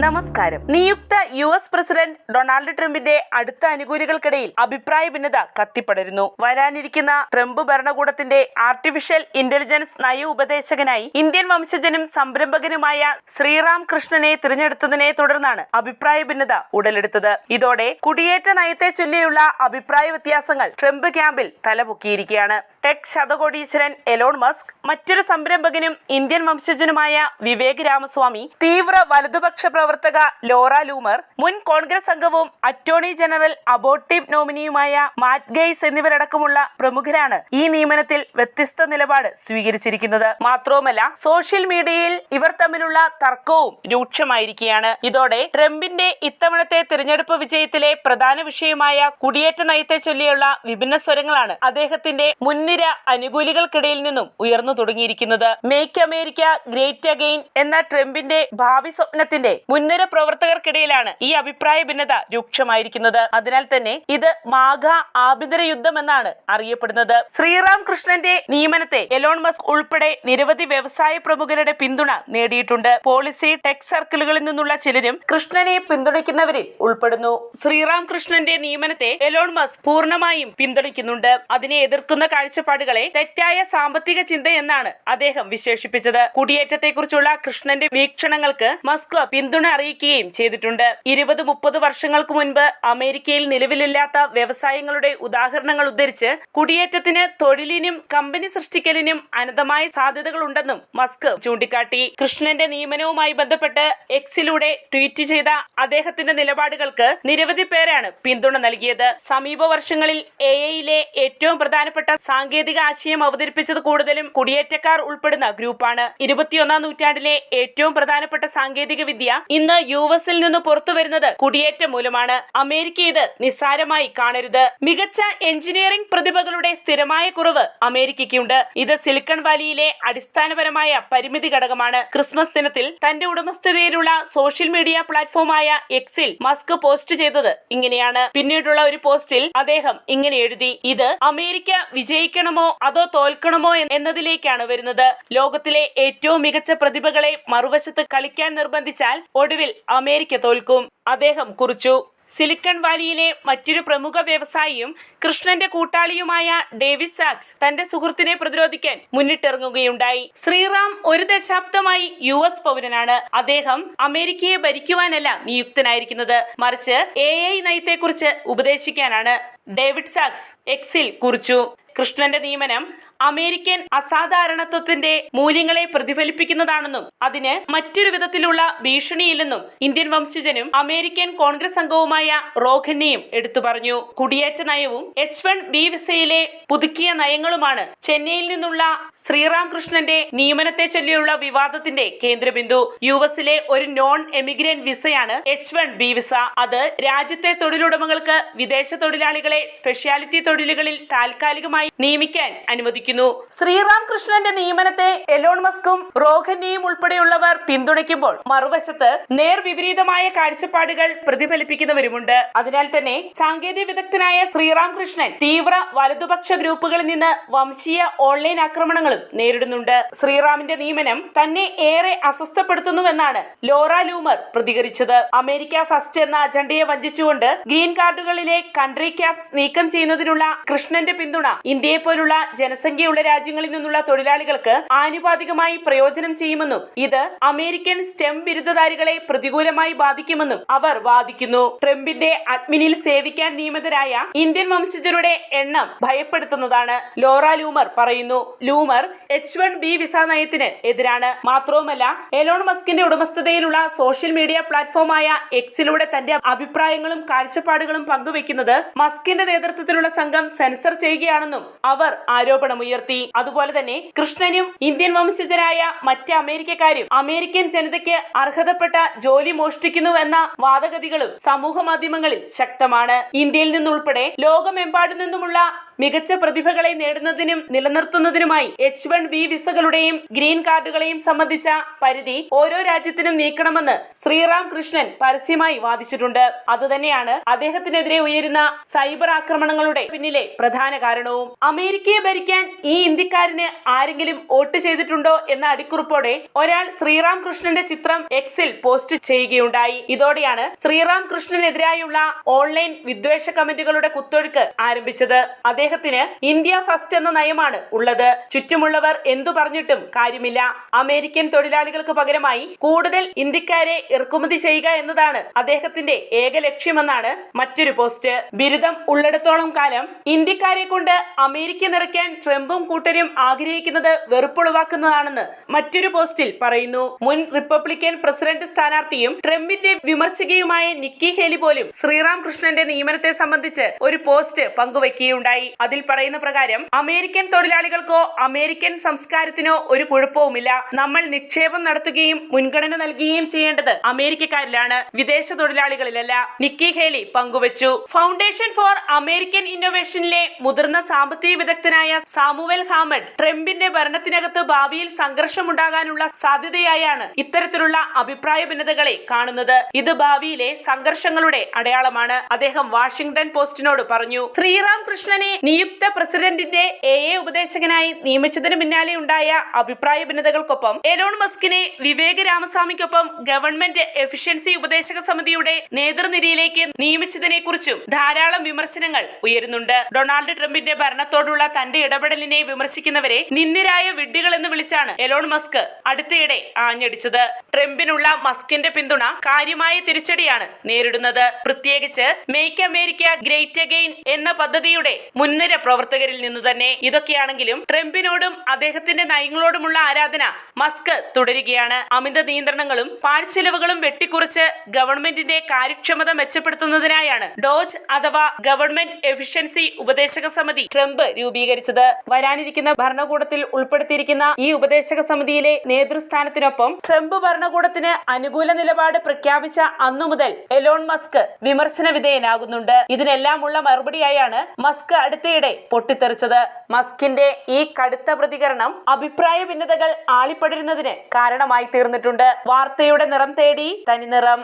നമസ്കാരം. നിയുക്ത U S president Donald ട്രംപിന്റെ അടുത്ത അനുകൂലികൾക്കിടയിൽ അഭിപ്രായ ഭിന്നത കത്തിപ്പടരുന്നു. വരാനിരിക്കുന്ന ട്രംപ് ഭരണകൂടത്തിന്റെ ആർട്ടിഫിഷ്യൽ ഇന്റലിജൻസ് നയ ഉപദേശകനായി ഇന്ത്യൻ വംശജനും സംരംഭകനുമായ ശ്രീറാം കൃഷ്ണനെ തിരഞ്ഞെടുത്തതിനെ തുടർന്നാണ് അഭിപ്രായ ഭിന്നത ഉടലെടുത്തത്. ഇതോടെ കുടിയേറ്റ നയത്തെ ചൊല്ലിയുള്ള അഭിപ്രായ വ്യത്യാസങ്ങൾ ട്രംപ് ക്യാമ്പിൽ തലപൊക്കിയിരിക്കുകയാണ്. ടെക് ശതകോടീശ്വരൻ എലോൺ മസ്ക് മറ്റൊരു സംരംഭകനും ഇന്ത്യൻ വംശജനുമായ വിവേക് രാമസ്വാമി തീവ്ര വലതുപക്ഷ പ്രവർത്തക ലോറ ലൂമർ മുൻ കോൺഗ്രസ് അംഗവും അറ്റോർണി ജനറൽ അബോട്ടീവ് നോമിനിയുമായ മാറ്റ് ഗെയ്സ് എന്നിവരടക്കമുള്ള പ്രമുഖരാണ് ഈ നിയമനത്തിൽ വ്യത്യസ്ത നിലപാട് സ്വീകരിച്ചിരിക്കുന്നത്. മാത്രവുമല്ല സോഷ്യൽ മീഡിയയിൽ ഇവർ തമ്മിലുള്ള തർക്കവും രൂക്ഷമായിരിക്കുകയാണ്. ഇതോടെ ട്രംപിന്റെ ഇത്തവണത്തെ തിരഞ്ഞെടുപ്പ് വിജയത്തിലെ പ്രധാന വിഷയമായ കുടിയേറ്റ നയത്തെ ചൊല്ലിയുള്ള വിഭിന്ന സ്വരങ്ങളാണ് അദ്ദേഹത്തിന്റെ മുൻനിര അനുകൂലികൾക്കിടയിൽ നിന്നും ഉയർന്നു തുടങ്ങിയിരിക്കുന്നത്. മേക്ക് അമേരിക്ക ഗ്രേറ്റ് അഗെയിൻ എന്ന ട്രംപിന്റെ ഭാവി സ്വപ്നത്തിന്റെ മുൻനിര പ്രവർത്തകർക്കിടയിലാണ് ഈ അഭിപ്രായ ഭിന്നത രൂക്ഷമായിരിക്കുന്നത്. അതിനാൽ തന്നെ ഇത് മാഘ ആഭ്യന്തര യുദ്ധം എന്നാണ് അറിയപ്പെടുന്നത്. ശ്രീറാം കൃഷ്ണന്റെ നിയമനത്തെ എലോൺ മസ്ക് ഉൾപ്പെടെ നിരവധി വ്യവസായ പ്രമുഖരുടെ പിന്തുണ നേടിയിട്ടുണ്ട് പോളിസി ടെക് സർക്കിളുകളിൽ നിന്നുള്ള ചിലരും കൃഷ്ണനെ പിന്തുണയ്ക്കുന്നവരിൽ ഉൾപ്പെടുന്നു. ശ്രീറാം കൃഷ്ണന്റെ നിയമനത്തെ എലോൺ മസ്ക് പൂർണമായും പിന്തുണയ്ക്കുന്നുണ്ട്. അതിനെ എതിർക്കുന്ന കാഴ്ചപ്പാടുകളെ തെറ്റായ സാമ്പത്തിക ചിന്ത എന്നാണ് അദ്ദേഹം വിശേഷിപ്പിച്ചത്. കുടിയേറ്റത്തെക്കുറിച്ചുള്ള കൃഷ്ണന്റെ വീക്ഷണങ്ങൾക്ക് മസ്ക് പിന്തുണ അറിയിക്കുകയും ചെയ്തിട്ടുണ്ട്. ഇരുപത് മുപ്പത് വർഷങ്ങൾക്ക് മുൻപ് അമേരിക്കയിൽ നിലവിലില്ലാത്ത വ്യവസായങ്ങളുടെ ഉദാഹരണങ്ങൾ ഉദ്ധരിച്ച് കുടിയേറ്റത്തിന് തൊഴിലിനും കമ്പനി സൃഷ്ടിക്കലിനും അനന്തമായ സാധ്യതകളുണ്ടെന്നും മസ്ക് ചൂണ്ടിക്കാട്ടി. കൃഷ്ണന്റെ നിയമനവുമായി ബന്ധപ്പെട്ട് എക്സിലൂടെ ട്വീറ്റ് ചെയ്ത അദ്ദേഹത്തിന്റെ നിലപാടുകൾക്ക് നിരവധി പേരാണ് പിന്തുണ നൽകിയത്. സമീപ വർഷങ്ങളിൽ എ ഐയിലെ ഏറ്റവും പ്രധാനപ്പെട്ട സാങ്കേതിക ആശയം അവതരിപ്പിച്ചത് കൂടുതലും കുടിയേറ്റക്കാർ ഉൾപ്പെടുന്ന ഗ്രൂപ്പാണ്. ഇരുപത്തിയൊന്നാം നൂറ്റാണ്ടിലെ ഏറ്റവും പ്രധാനപ്പെട്ട സാങ്കേതിക വിദ്യ ഇന്ന് യു എസിൽ നിന്ന് പുറത്തു വരുന്നത് കുടിയേറ്റം മൂലമാണ്. അമേരിക്ക ഇത് നിസ്സാരമായി കാണരുത്. മികച്ച എഞ്ചിനീയറിംഗ് പ്രതിഭകളുടെ സ്ഥിരമായ കുറവ് അമേരിക്കയ്ക്കുണ്ട്. ഇത് സിലിക്കൺ വാലിയിലെ അടിസ്ഥാനപരമായ പരിമിതി ഘടകമാണ്. ക്രിസ്മസ് ദിനത്തിൽ തന്റെ ഉടമസ്ഥതയിലുള്ള സോഷ്യൽ മീഡിയ പ്ലാറ്റ്ഫോമായ എക്സിൽ മസ്ക് പോസ്റ്റ് ചെയ്തത് ഇങ്ങനെയാണ്. പിന്നീടുള്ള ഒരു പോസ്റ്റിൽ അദ്ദേഹം ഇങ്ങനെ എഴുതി ഇത് അമേരിക്ക വിജയിക്കണമോ അതോ തോൽക്കണമോ എന്നതിലേക്കാണ് വരുന്നത്. ലോകത്തിലെ ഏറ്റവും മികച്ച പ്രതിഭകളെ മറുവശത്ത് കളിക്കാൻ നിർബന്ധിച്ചാൽ ഒടുവിൽ അമേരിക്ക തോൽക്കും. അദ്ദേഹം കുറിച്ചു. സിലിക്കൺ വാലിയിലെ മറ്റൊരു പ്രമുഖ വ്യവസായിയും കൃഷ്ണന്റെ കൂട്ടാളിയുമായ ഡേവിഡ് സാക്സ് തന്റെ സുഹൃത്തിനെ പ്രതിരോധിക്കാൻ മുന്നിട്ടിറങ്ങുകയുണ്ടായി. ശ്രീറാം ഒരു ദശാബ്ദമായി യു എസ് പൗരനാണ്. അദ്ദേഹം അമേരിക്കയെ ഭരിക്കുവാനല്ല നിയുക്തനായിരിക്കുന്നത്. മറിച്ച് എ ഐ നയത്തെക്കുറിച്ച് ഉപദേശിക്കാനാണ് ഡേവിഡ് സാക്സ് എക്സിൽ കുറിച്ചു. കൃഷ്ണന്റെ നിയമനം അമേരിക്കൻ അസാധാരണത്വത്തിന്റെ മൂല്യങ്ങളെ പ്രതിഫലിപ്പിക്കുന്നതാണെന്നും അതിന് മറ്റൊരു വിധത്തിലുള്ള ഭീഷണിയില്ലെന്നും ഇന്ത്യൻ വംശജനും അമേരിക്കൻ കോൺഗ്രസ് അംഗവുമായ റോഖന്നെയും എടുത്തു പറഞ്ഞു. കുടിയേറ്റ നയവും എച്ച് വൺ ബി വിസയിലെ പുതുക്കിയ നയങ്ങളുമാണ് ചെന്നൈയിൽ നിന്നുള്ള ശ്രീറാം കൃഷ്ണന്റെ നിയമനത്തെ ചൊല്ലിയുള്ള വിവാദത്തിന്റെ കേന്ദ്രബിന്ദു. യു എസിലെ ഒരു നോൺ എമിഗ്രന്റ് വിസയാണ് എച്ച് വൺ ബി വിസ. അത് രാജ്യത്തെ തൊഴിലുടമകൾക്ക് വിദേശ തൊഴിലാളികളെ സ്പെഷ്യാലിറ്റി തൊഴിലുകളിൽ താൽക്കാലികമായി നിയമിക്കാൻ അനുവദിക്കുന്നു. ശ്രീറാം കൃഷ്ണന്റെ നിയമനത്തെ എലോൺ മസ്കും റോഹനിയും ഉൾപ്പെടെയുള്ളവർ പിന്തുണയ്ക്കുമ്പോൾ മറുവശത്ത് നേർ വിപരീതമായ കാഴ്ചപ്പാടുകൾ പ്രതിഫലിപ്പിക്കുന്നവരുമുണ്ട്. അതിനാൽ തന്നെ സാങ്കേതിക വിദഗ്ധനായ ശ്രീറാം കൃഷ്ണൻ തീവ്ര വലതുപക്ഷ ഗ്രൂപ്പുകളിൽ നിന്ന് വംശീയ ഓൺലൈൻ ആക്രമണങ്ങളും നേരിടുന്നുണ്ട്. ശ്രീറാമിന്റെ നിയമനം തന്നെ ഏറെ അസ്വസ്ഥപ്പെടുത്തുന്നുവെന്നാണ് ലോറ ലൂമർ പ്രതികരിച്ചത്. അമേരിക്ക ഫസ്റ്റ് എന്ന അജണ്ടയെ വഞ്ചിച്ചുകൊണ്ട് ഗ്രീൻ കാർഡുകളിലെ കൺട്രി ക്യാപ്സ് നീക്കം ചെയ്യുന്നതിനുള്ള കൃഷ്ണന്റെ പിന്തുണ ഇന്ത്യയെ പോലുള്ള ജനസംഖ്യയുള്ള രാജ്യങ്ങളിൽ നിന്നുള്ള തൊഴിലാളികൾക്ക് ആനുപാതികമായി പ്രയോജനം ചെയ്യുമെന്നും ഇത് അമേരിക്കൻ സ്റ്റെം ബിരുദധാരികളെ പ്രതികൂലമായി ബാധിക്കുമെന്നും അവർ വാദിക്കുന്നു. ട്രംപിന്റെ അഡ്മിനിൽ സേവിക്കാൻ നിയമിതരായ ഇന്ത്യൻ വംശജരുടെ എണ്ണം ഭയപ്പെടുത്തുന്നതാണ്. ലോറ ലൂമർ പറയുന്നു. Loomer H one B visa നയത്തിന് എതിരാണ്. മാത്രവുമല്ല എലോൺ മസ്കിന്റെ ഉടമസ്ഥതയിലുള്ള സോഷ്യൽ മീഡിയ പ്ലാറ്റ്ഫോമായ എക്സിലൂടെ തന്റെ അഭിപ്രായങ്ങളും കാഴ്ചപ്പാടുകളും പങ്കുവെക്കുന്നത് മസ്കിന്റെ നേതൃത്വത്തിലുള്ള സംഘം സെൻസർ ചെയ്യുകയാണെന്നും അവർ ആരോപണമുയർത്തി അതുപോലെ തന്നെ കൃഷ്ണനും ഇന്ത്യൻ വംശജരായ മറ്റ് അമേരിക്കക്കാരും അമേരിക്കൻ ജനതയ്ക്ക് അർഹതപ്പെട്ട ജോലി മോഷ്ടിക്കുന്നു എന്ന വാദഗതികളും സമൂഹ മാധ്യമങ്ങളിൽ ശക്തമാണ്. ഇന്ത്യയിൽ നിന്നുൾപ്പെടെ ലോകമെമ്പാടു നിന്നുമുള്ള മികച്ച പ്രതിഭകളെ നേടുന്നതിനും നിലനിർത്തുന്നതിനുമായി എച്ച് വൺ ബി വിസകളുടെയും ഗ്രീൻ കാർഡുകളെയും സംബന്ധിച്ച പരിധി ഓരോ രാജ്യത്തിനും നീക്കണമെന്ന് ശ്രീറാം കൃഷ്ണൻ പരസ്യമായി വാദിച്ചിട്ടുണ്ട്. അതുതന്നെയാണ് അദ്ദേഹത്തിനെതിരെ ഉയരുന്ന സൈബർ ആക്രമണങ്ങളുടെ പിന്നിലെ പ്രധാന കാരണവും. അമേരിക്കയെ ഭരിക്കാൻ ഈ ഇന്ത്യക്കാരന് ആരെങ്കിലും വോട്ട് ചെയ്തിട്ടുണ്ടോ എന്ന അടിക്കുറിപ്പോടെ ഒരാൾ ശ്രീറാം കൃഷ്ണന്റെ ചിത്രം എക്സിൽ പോസ്റ്റ് ചെയ്യുകയുണ്ടായി. ഇതോടെയാണ് ശ്രീറാം കൃഷ്ണനെതിരായുള്ള ഓൺലൈൻ വിദ്വേഷ കമന്റുകളുടെ കുത്തൊഴുക്ക് ആരംഭിച്ചത്. അദ്ദേഹത്തിന് ഇന്ത്യ ഫസ്റ്റ് എന്ന നയമാണ് ഉള്ളത്. ചുറ്റുമുള്ളവർ എന്തു പറഞ്ഞിട്ടും കാര്യമില്ല. അമേരിക്കൻ തൊഴിലാളികൾക്ക് പകരമായി കൂടുതൽ ഇന്ത്യക്കാരെ ഇറക്കുമതി ചെയ്യുക എന്നതാണ് അദ്ദേഹത്തിന്റെ ഏക ലക്ഷ്യമെന്നാണ് മറ്റൊരു പോസ്റ്റ്. ബിരുദം ഉള്ളിടത്തോളം കാലം ഇന്ത്യക്കാരെ കൊണ്ട് അമേരിക്ക നിറയ്ക്കാൻ ട്രംപും കൂട്ടരും ആഗ്രഹിക്കുന്നത് വെറുപ്പുളവാക്കുന്നതാണെന്ന് മറ്റൊരു പോസ്റ്റിൽ പറയുന്നു. മുൻ റിപ്പബ്ലിക്കൻ പ്രസിഡന്റ് സ്ഥാനാർത്ഥിയും ട്രംപിന്റെ വിമർശകയുമായ നിക്കി ഹേലി പോലും ശ്രീറാം കൃഷ്ണന്റെ നിയമനത്തെ സംബന്ധിച്ച് ഒരു പോസ്റ്റ് പങ്കുവയ്ക്കുകയുണ്ടായി അതിൽ പറയുന്ന പ്രകാരം അമേരിക്കൻ തൊഴിലാളികൾക്കോ അമേരിക്കൻ സംസ്കാരത്തിനോ ഒരു കുഴപ്പവുമില്ല. നമ്മൾ നിക്ഷേപം നടത്തുകയും മുൻഗണന നൽകുകയും ചെയ്യേണ്ടത് അമേരിക്കക്കാരിലാണ്. വിദേശ തൊഴിലാളികളിലല്ല. നിക്കി ഹേലി പങ്കുവച്ചു. ഫൗണ്ടേഷൻ ഫോർ അമേരിക്കൻ ഇന്നോവേഷനിലെ മുതിർന്ന സാമ്പത്തിക വിദഗ്ധനായ സാമുവൽ ഹാമഡ് ട്രംപിന്റെ ഭരണത്തിനകത്ത് ഭാവിയിൽ സംഘർഷമുണ്ടാകാനുള്ള സാധ്യതയായാണ് ഇത്തരത്തിലുള്ള അഭിപ്രായ ഭിന്നതകളെ കാണുന്നത്. ഇത് ഭാവിയിലെ സംഘർഷങ്ങളുടെ അടയാളമാണ്. അദ്ദേഹം വാഷിംഗ്ടൺ പോസ്റ്റിനോട് പറഞ്ഞു. ശ്രീറാം കൃഷ്ണനെ നിയുക്ത പ്രസിഡന്റിന്റെ എ എ ഉപദേശകനായി നിയമിച്ചതിന് പിന്നാലെ ഉണ്ടായ അഭിപ്രായ ഭിന്നതകൾക്കൊപ്പം എലോൺ മസ്കിനെ വിവേക് രാമസ്വാമിക്കൊപ്പം ഗവൺമെന്റ് എഫിഷ്യൻസി ഉപദേശക സമിതിയുടെ നേതൃനിരയിലേക്ക് നിയമിച്ചതിനെ കുറിച്ചും ധാരാളം വിമർശനങ്ങൾ ഉയരുന്നുണ്ട്. ഡൊണാൾഡ് ട്രംപിന്റെ ഭരണത്തോടുള്ള തന്റെ ഇടപെടലിനെ വിമർശിക്കുന്നവരെ നിന്ദ്യരായ വിഡ്ഢികൾ എന്ന് വിളിച്ചാണ് എലോൺ മസ്ക് അടുത്തിടെ ആഞ്ഞടിച്ചത്. ട്രംപിനുള്ള മസ്കിന്റെ പിന്തുണ കാര്യമായ തിരിച്ചടിയാണ് നേരിടുന്നത്. പ്രത്യേകിച്ച് മേക്ക് അമേരിക്ക ഗ്രേറ്റ് അഗെയിൻ എന്ന പദ്ധതിയുടെ മുൻനിര പ്രവർത്തകരിൽ നിന്ന് തന്നെ ഇതൊക്കെയാണെങ്കിലും ട്രംപിനോടും അദ്ദേഹത്തിന്റെ നയങ്ങളോടുമുള്ള ആരാധന മസ്ക് തുടരുകയാണ്. അമിത നിയന്ത്രണങ്ങളും പാഴ്ചെലവുകളും വെട്ടിക്കുറച്ച് ഗവൺമെന്റിന്റെ കാര്യക്ഷമത മെച്ചപ്പെടുത്തുന്നതിനായാണ് ഡോജ് അഥവാ ഗവൺമെന്റ് എഫിഷ്യൻസി ഉപദേശക സമിതി ട്രംപ് രൂപീകരിച്ചത്. വരാനിരിക്കുന്ന ഭരണകൂടത്തിൽ ഉൾപ്പെടുത്തിയിരിക്കുന്ന ഈ ഉപദേശക സമിതിയിലെ നേതൃസ്ഥാനത്തിനൊപ്പം ട്രംപ് ഭരണകൂടത്തിന് അനുകൂല നിലപാട് പ്രഖ്യാപിച്ച അന്നു മുതൽ എലോൺ മസ്ക് വിമർശന വിധേയനാകുന്നുണ്ട്. ഇതിനെല്ലാമുള്ള മറുപടിയായാണ് മസ്ക് അടുത്തിടെ പൊട്ടിത്തെറിച്ചത്. മസ്കിന്റെ ഈ കടുത്ത പ്രതികരണം അഭിപ്രായ ഭിന്നതകൾ ആളിപ്പടരുന്നതിന് കാരണമായി തീർന്നിട്ടുണ്ട്. വാർത്തയുടെ നിറം തേടി തനിനിറം.